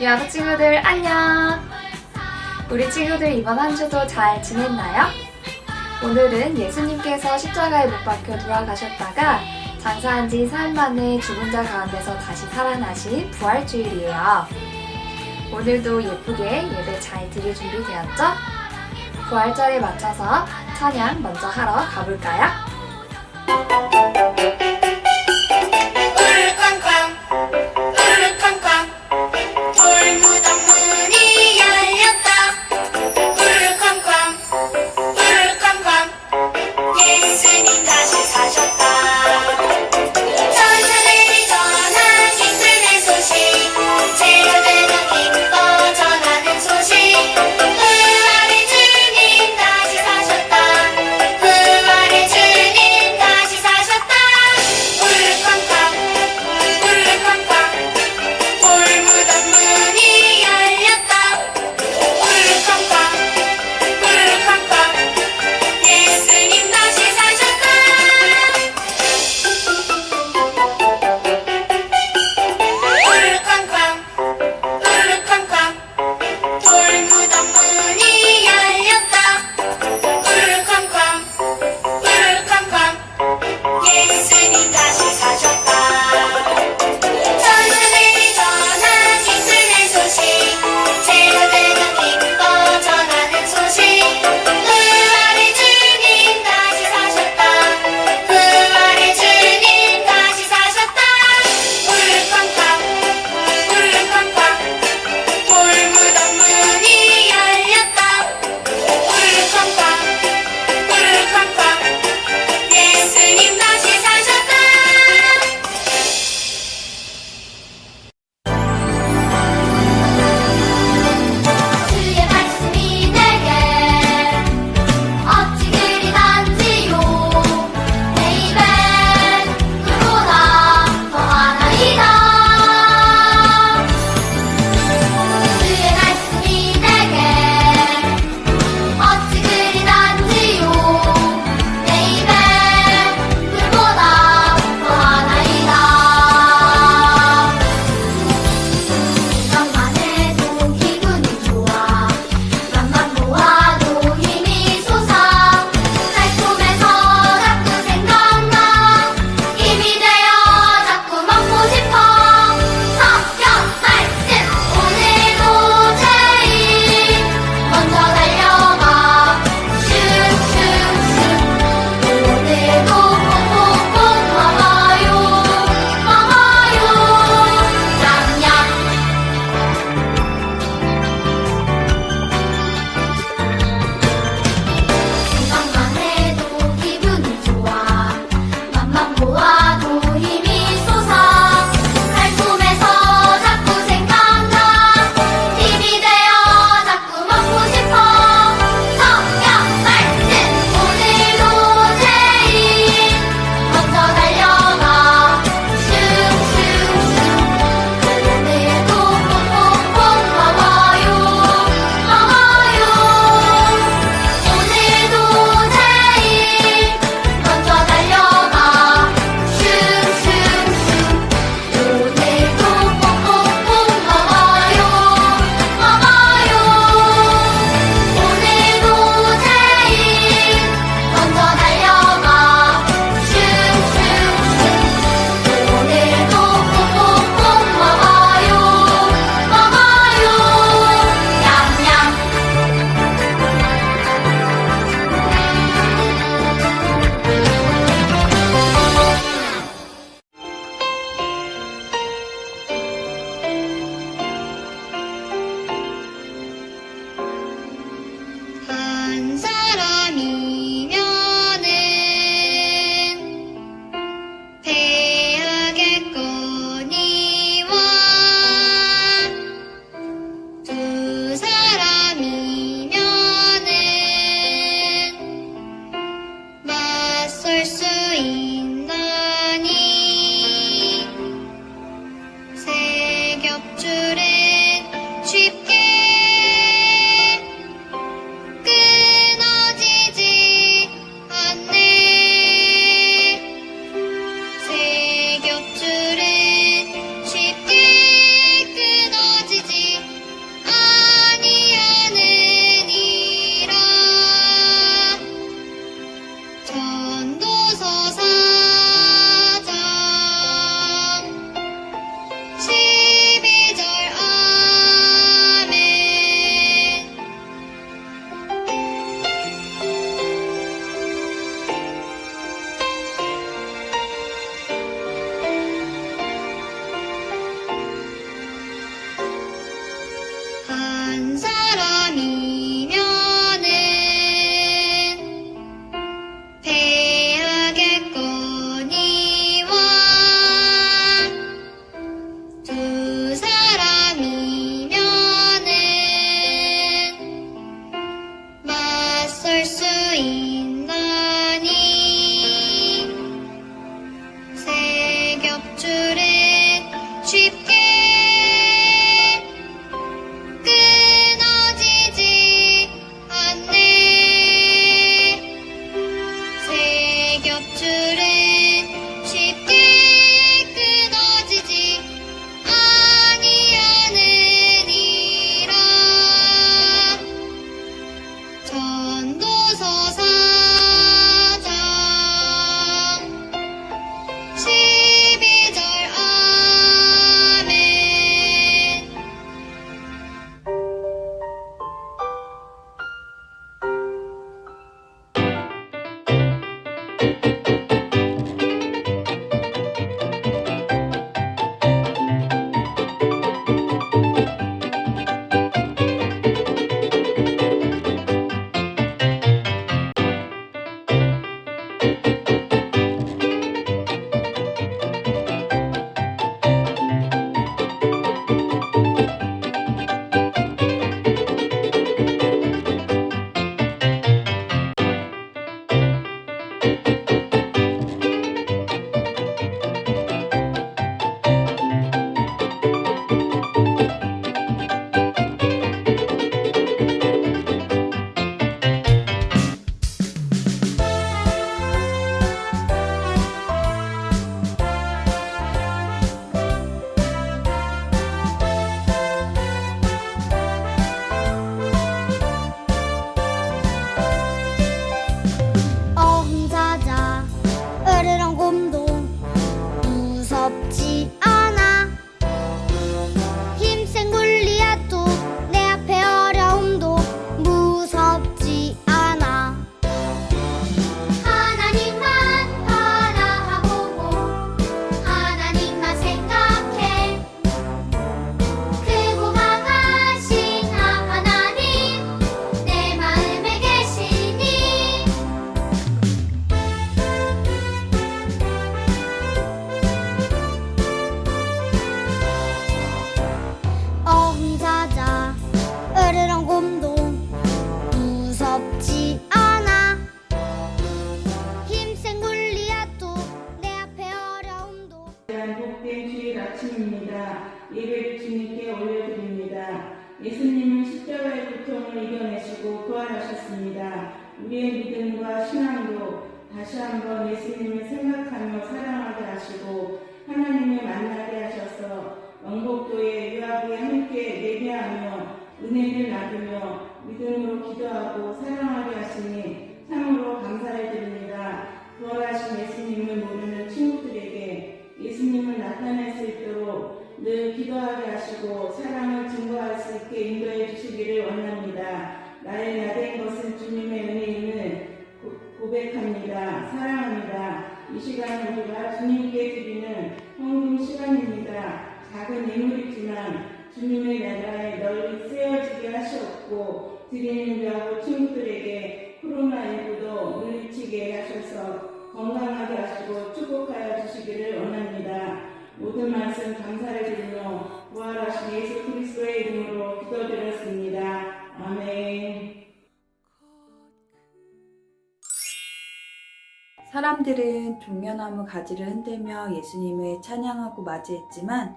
유아부 친구들 안녕! 우리 친구들 이번 한 주도 잘 지냈나요? 오늘은 예수님께서 십자가에 못 박혀 돌아가셨다가 장사한 지 사흘 만에 죽은 자 가운데서 다시 살아나신 부활주일이에요. 오늘도 예쁘게 예배 잘 드릴 준비 되었죠? 부활절에 맞춰서 찬양 먼저 하러 가볼까요? 복된 주일 아침입니다. 예배를 주님께 올려드립니다. 예수님은 십자가의 고통을 이겨내시고 부활하셨습니다. 우리의 믿음과 신앙도 다시 한번 예수님을 생각하며 사랑하게 하시고 하나님을 만나게 하셔서 영복도의 유아부에 함께 예배하며 은혜를 나누며 믿음으로 기도하고 사랑하게 하시니 참으로 감사를 드립니다. 부활하신 예수님을 모르는 친구들에게 예수님을 나타낼 수 있도록 늘 기도하게 하시고 사랑을 증거할 수 있게 인도해 주시기를 원합니다. 나의 나된 것은 주님의 은혜임을 고- 고백합니다. 사랑합니다. 이 시간 우리가 주님께 드리는 헌금 시간입니다. 작은 예물이지만 주님의 나라에 널리 쓰여지게 하셨고 드리는 여하고 친구들에게 코로나19도 물리치게 하셔서 건강하게 하시고 축복하여 주시기를 원합니다. 모든 말씀 감사를 드리며 부활하신 예수 그리스도의 이름으로 기도드렸습니다. 아멘. 사람들은 종려나무 가지를 흔들며 예수님을 찬양하고 맞이했지만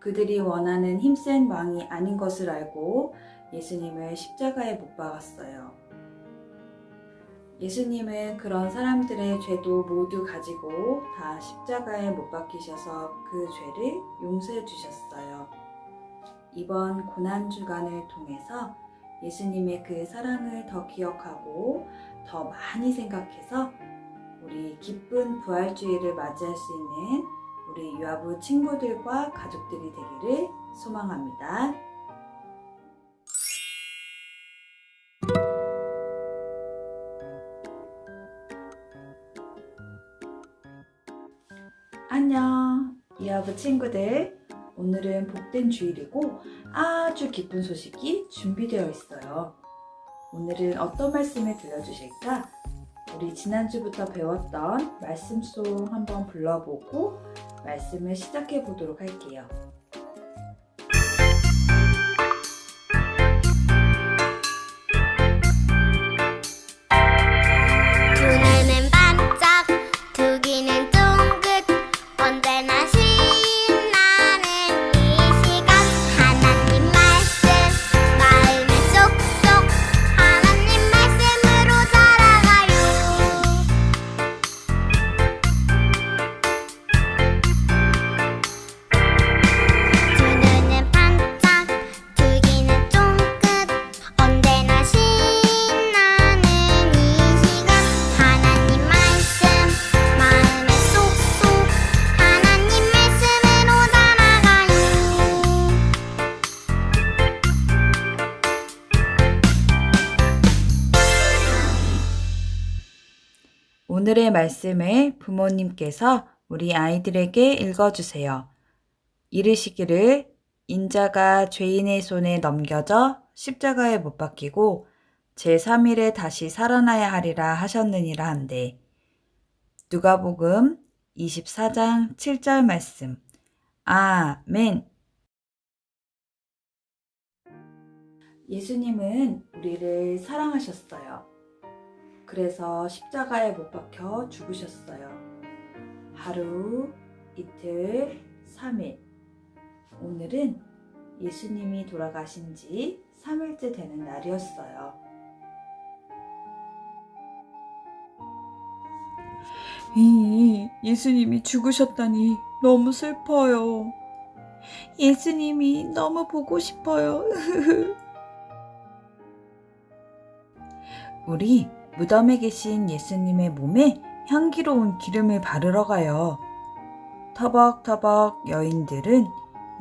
그들이 원하는 힘센 왕이 아닌 것을 알고 예수님을 십자가에 못 박았어요. 예수님은 그런 사람들의 죄도 모두 가지고 다 십자가에 못 박히셔서 그 죄를 용서해 주셨어요. 이번 고난주간을 통해서 예수님의 그 사랑을 더 기억하고 더 많이 생각해서 우리 기쁜 부활주의를 맞이할 수 있는 우리 유아부 친구들과 가족들이 되기를 소망합니다. 친구들. 오늘은 복된 주일이고 아주 기쁜 소식이 준비되어 있어요. 오늘은 어떤 말씀을 들려주실까? 우리 지난주부터 배웠던 말씀 송 한번 불러보고 말씀을 시작해 보도록 할게요. 오늘의 말씀을 부모님께서 우리 아이들에게 읽어주세요. 이르시기를 인자가 죄인의 손에 넘겨져 십자가에 못 박히고 제3일에 다시 살아나야 하리라 하셨느니라 한데 누가복음 24장 7절 말씀 아멘 예수님은 우리를 사랑하셨어요. 그래서 십자가에 못 박혀 죽으셨어요. 하루, 이틀, 3일. 오늘은 예수님이 돌아가신 지 3일째 되는 날이었어요. 이, 예수님이 죽으셨다니 너무 슬퍼요. 예수님이 너무 보고 싶어요. 우리 무덤에 계신 예수님의 몸에 향기로운 기름을 바르러 가요. 터벅터벅 여인들은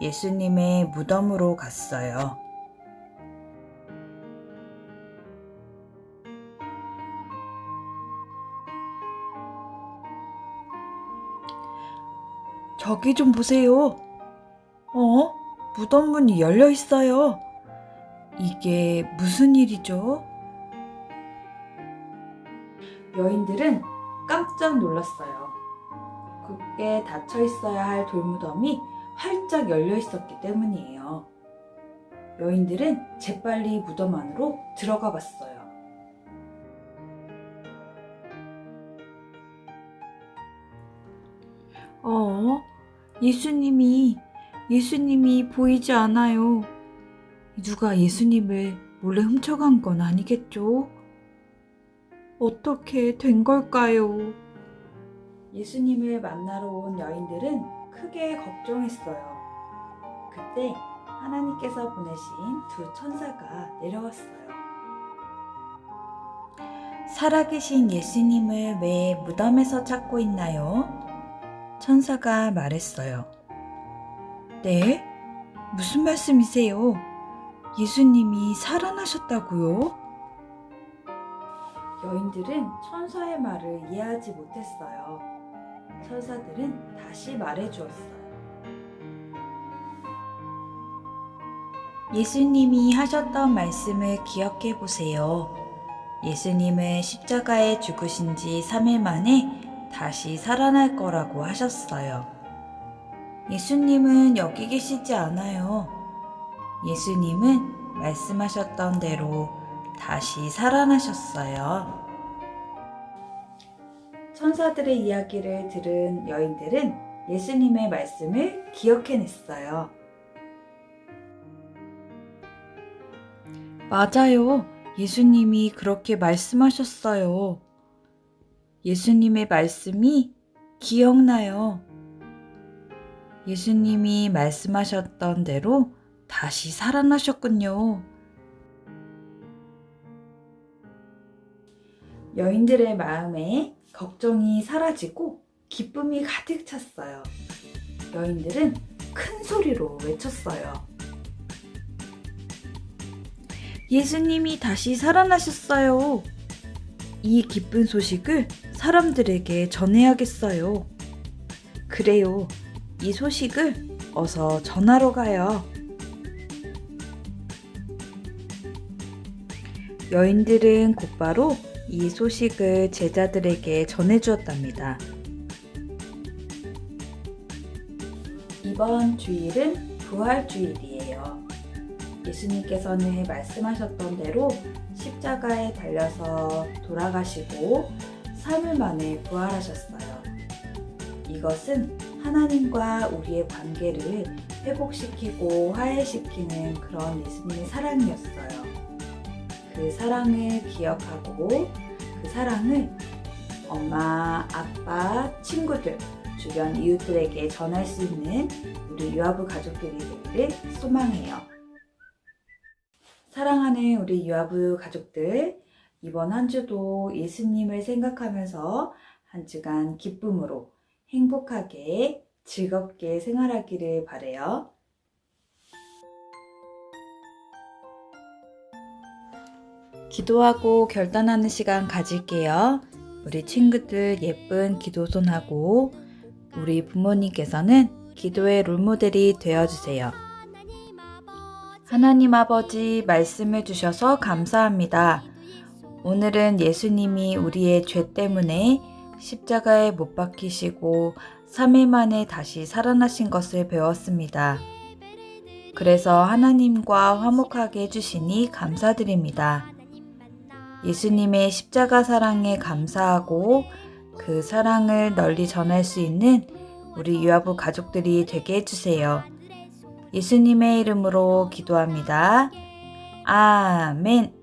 예수님의 무덤으로 갔어요. 저기 좀 보세요. 어? 무덤 문이 열려 있어요. 이게 무슨 일이죠? 여인들은 깜짝 놀랐어요. 굳게 닫혀 있어야 할 돌무덤이 활짝 열려 있었기 때문이에요. 여인들은 재빨리 무덤 안으로 들어가 봤어요. 어, 예수님이, 예수님이 보이지 않아요. 누가 예수님을 몰래 훔쳐간 건 아니겠죠? 어떻게 된 걸까요? 예수님을 만나러 온 여인들은 크게 걱정했어요. 그때 하나님께서 보내신 두 천사가 내려왔어요. 살아계신 예수님을 왜 무덤에서 찾고 있나요? 천사가 말했어요. 네? 무슨 말씀이세요? 예수님이 살아나셨다고요? 여인들은 천사의 말을 이해하지 못했어요. 천사들은 다시 말해 주었어요. 예수님이 하셨던 말씀을 기억해 보세요. 예수님은 십자가에 죽으신 지 3일 만에 다시 살아날 거라고 하셨어요. 예수님은 여기 계시지 않아요. 예수님은 말씀하셨던 대로 다시 살아나셨어요. 천사들의 이야기를 들은 여인들은 예수님의 말씀을 기억해냈어요. 맞아요. 예수님이 그렇게 말씀하셨어요. 예수님의 말씀이 기억나요. 예수님이 말씀하셨던 대로 다시 살아나셨군요. 여인들의 마음에 걱정이 사라지고 기쁨이 가득 찼어요. 여인들은 큰 소리로 외쳤어요. 예수님이 다시 살아나셨어요. 이 기쁜 소식을 사람들에게 전해야겠어요. 그래요. 이 소식을 어서 전하러 가요. 여인들은 곧바로 이 소식을 제자들에게 전해주었답니다. 이번 주일은 부활주일이에요. 예수님께서는 말씀하셨던 대로 십자가에 달려서 돌아가시고 3일 만에 부활하셨어요. 이것은 하나님과 우리의 관계를 회복시키고 화해시키는 그런 예수님의 사랑이었어요. 그 사랑을 기억하고 그 사랑을 엄마, 아빠, 친구들, 주변 이웃들에게 전할 수 있는 우리 유아부 가족들이 되기를 소망해요. 사랑하는 우리 유아부 가족들, 이번 한 주도 예수님을 생각하면서 한 주간 기쁨으로 행복하게 즐겁게 생활하기를 바래요. 기도하고 결단하는 시간 가질게요. 우리 친구들 예쁜 기도손하고 우리 부모님께서는 기도의 롤모델이 되어주세요. 하나님 아버지 말씀해 주셔서 감사합니다. 오늘은 예수님이 우리의 죄 때문에 십자가에 못 박히시고 3일 만에 다시 살아나신 것을 배웠습니다. 그래서 하나님과 화목하게 해주시니 감사드립니다. 예수님의 십자가 사랑에 감사하고 그 사랑을 널리 전할 수 있는 우리 유아부 가족들이 되게 해주세요. 예수님의 이름으로 기도합니다. 아멘.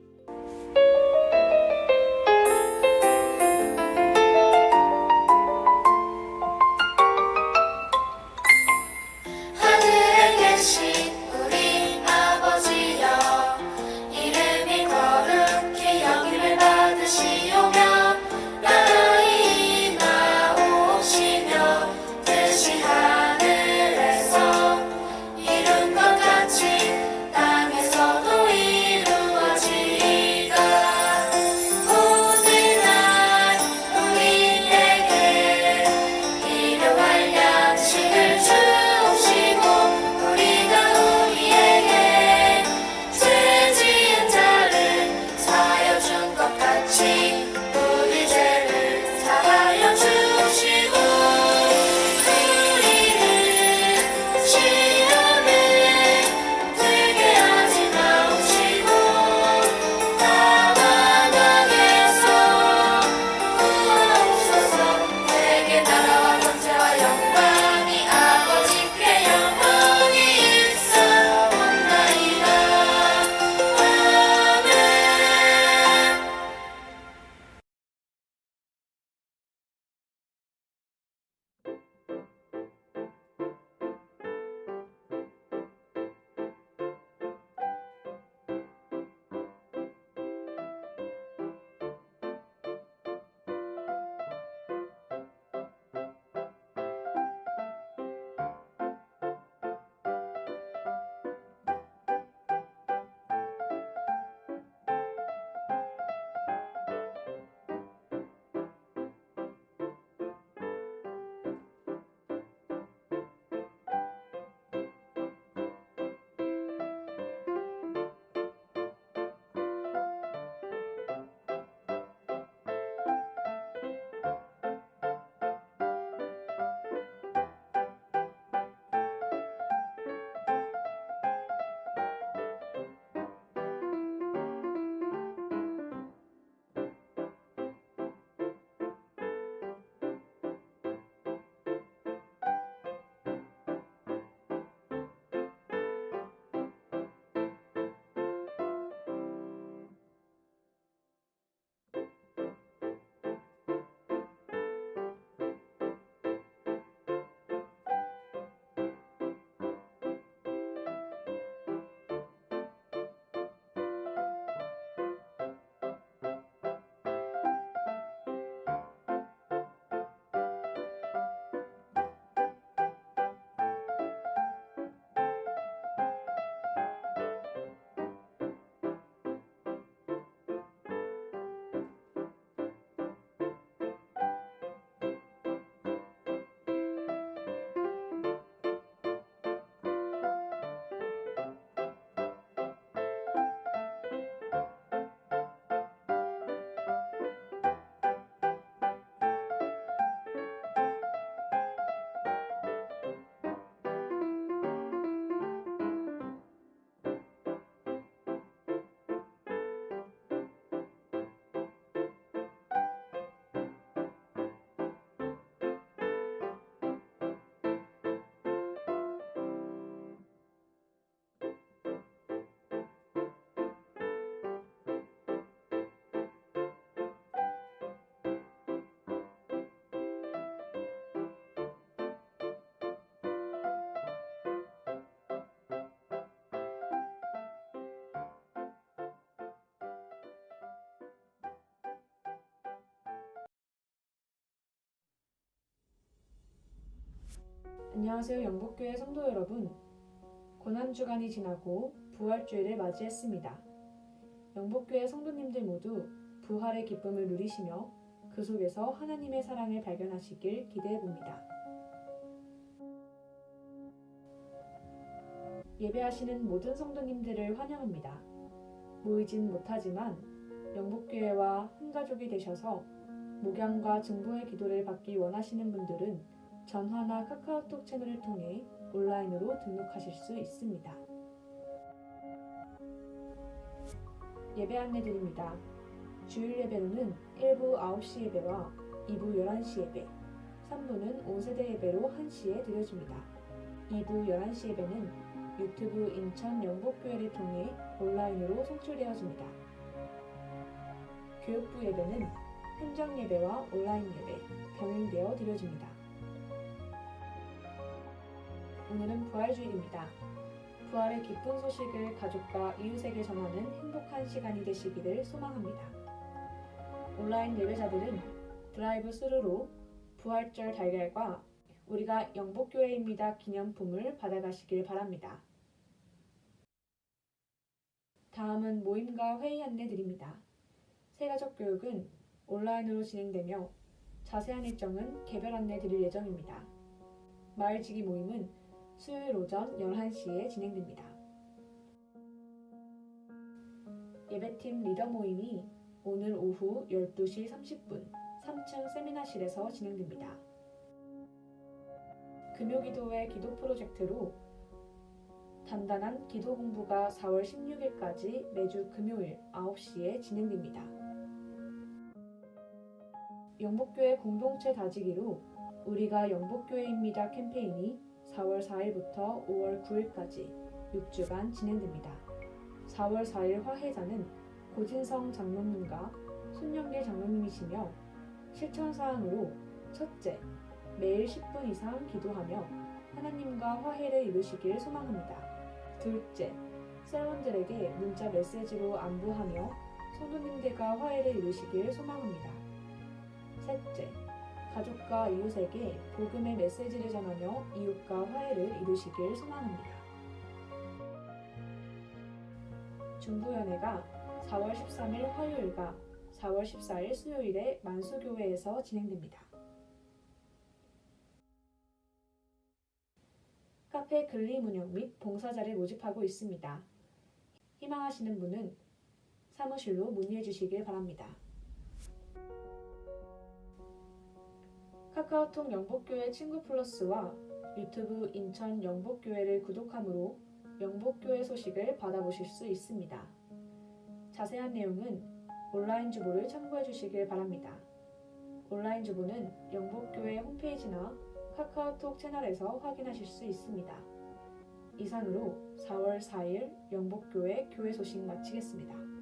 안녕하세요 영복교회 성도 여러분. 고난주간이 지나고 부활주일을 맞이했습니다. 영복교회 성도님들 모두 부활의 기쁨을 누리시며 그 속에서 하나님의 사랑을 발견하시길 기대해 봅니다. 예배하시는 모든 성도님들을 환영합니다. 모이진 못하지만 영복교회와 한 가족이 되셔서 목양과 증보의 기도를 받기 원하시는 분들은 전화나 카카오톡 채널을 통해 온라인으로 등록하실 수 있습니다. 예배 안내 드립니다. 주일 예배로는 1부 9시 예배와 2부 11시 예배, 3부는 5세대 예배로 1시에 드려집니다. 2부 11시 예배는 유튜브 인천 영복교회를 통해 온라인으로 송출되어집니다. 교육부 예배는 현장 예배와 온라인 예배 병행되어 드려집니다. 오늘은 부활주일입니다. 부활의 기쁜 소식을 가족과 이웃에게 전하는 행복한 시간이 되시기를 소망합니다. 온라인 예배자들은 드라이브 스루로 부활절 달걀과 우리가 영복교회입니다 기념품을 받아가시길 바랍니다. 다음은 모임과 회의 안내 드립니다. 새가족 교육은 온라인으로 진행되며 자세한 일정은 개별 안내 드릴 예정입니다. 마을지기 모임은 수요일 오전 11시에 진행됩니다. 예배팀 리더 모임이 오늘 오후 12시 30분 3층 세미나실에서 진행됩니다. 금요기도회 기도 프로젝트로 단단한 기도 공부가 4월 16일까지 매주 금요일 9시에 진행됩니다. 영복교회 공동체 다지기로 우리가 영복교회입니다 캠페인이 4월 4일부터 5월 9일까지 6주간 진행됩니다. 4월 4일 화해자는 고진성 장로님과 손영길 장로님이시며 실천사항으로 첫째, 매일 10분 이상 기도하며 하나님과 화해를 이루시길 소망합니다. 둘째, 셀원들에게 문자 메시지로 안부하며 성도님들과 화해를 이루시길 소망합니다. 셋째, 가족과 이웃에게 복음의 메시지를 전하며 이웃과 화해를 이루시길 소망합니다. 중부연회가 4월 13일 화요일과 4월 14일 수요일에 만수교회에서 진행됩니다. 카페 글림 운영 및 봉사자를 모집하고 있습니다. 희망하시는 분은 사무실로 문의해 주시길 바랍니다. 카카오톡 영복교회 친구 플러스와 유튜브 인천 영복교회를 구독함으로 영복교회 소식을 받아보실 수 있습니다. 자세한 내용은 온라인 주보를 참고해 주시길 바랍니다. 온라인 주보는 영복교회 홈페이지나 카카오톡 채널에서 확인하실 수 있습니다. 이상으로 4월 4일 영복교회 교회 소식 마치겠습니다.